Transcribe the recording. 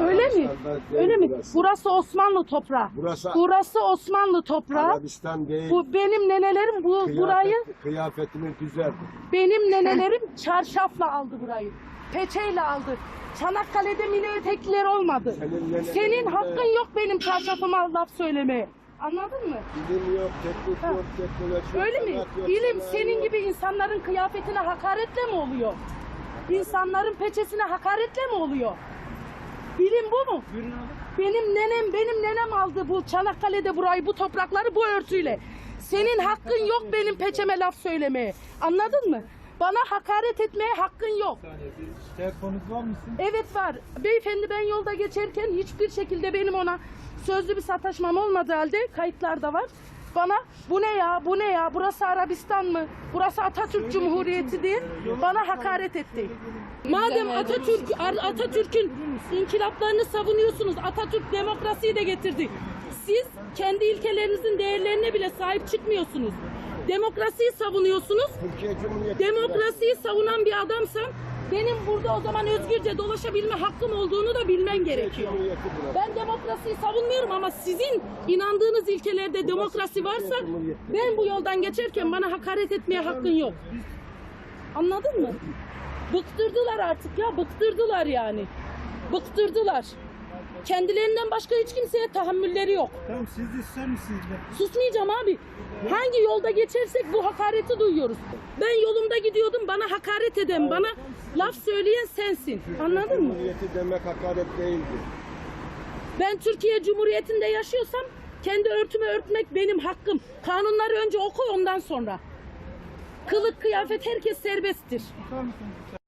Öyle mi? Öyle mi? burası. Burası Osmanlı toprağı. Burası- Burası Osmanlı toprağı. Arabistan değil. Bu benim nenelerim bu Kıyafet- burayı Kıyafetini düzelt. benim nenelerim çarşafla aldı burayı. Peçeyle aldı. Çanakkale'de mini etekliler olmadı. Senin Senin de- hakkın yok benim çarşafıma laf söylemeye. Anladın mı? Bilim yok, teknik yok, teknoloji yok. Öyle mi? yok, İlim senin yok. gibi insanların kıyafetine hakaretle mi oluyor? İnsanların peçesine hakaretle mi oluyor? Bilim bu mu? Benim nenem, benim nenem aldı bu Çanakkale'de burayı, bu toprakları bu örtüyle. Senin hakkın yok benim peçeme laf söylemeye. Anladın mı? Bana hakaret etmeye hakkın yok. Telefonunuz var mı sizin? Evet var. Beyefendi ben yolda geçerken hiçbir şekilde benim ona sözlü bir sataşmam olmadığı halde kayıtlarda var. Bana bu ne ya bu ne ya burası Arabistan mı burası Atatürk Cumhuriyeti diye bana hakaret etti. Madem Atatürk Atatürk'ün inkılaplarını savunuyorsunuz Atatürk demokrasiyi de getirdi. Siz kendi ilkelerinizin değerlerine bile sahip çıkmıyorsunuz. Demokrasiyi savunuyorsunuz. Demokrasiyi savunan bir adamsan benim burada o zaman özgürce dolaşabilme hakkım olduğunu da bilmen gerekiyor. Ben demokrasiyi savunmuyorum ama sizin inandığınız ilkelerde demokrasi varsa ben bu yoldan geçerken bana hakaret etmeye hakkın yok. Anladın mı? Bıktırdılar artık ya bıktırdılar yani. Bıktırdılar. Kendilerinden başka hiç kimseye tahammülleri yok. Tamam siz de ister misiniz de? Susmayacağım abi. Hangi yolda geçersek bu hakareti duyuyoruz. Ben yolumda gidiyordum bana hakaret eden, bana laf söyleyen sensin. Anladın mı? Cumhuriyeti demek hakaret değildir. Ben Türkiye Cumhuriyeti'nde yaşıyorsam kendi örtümü örtmek benim hakkım. Kanunları önce oku ondan sonra. Kılık kıyafet herkes serbesttir. Bakar mısınız?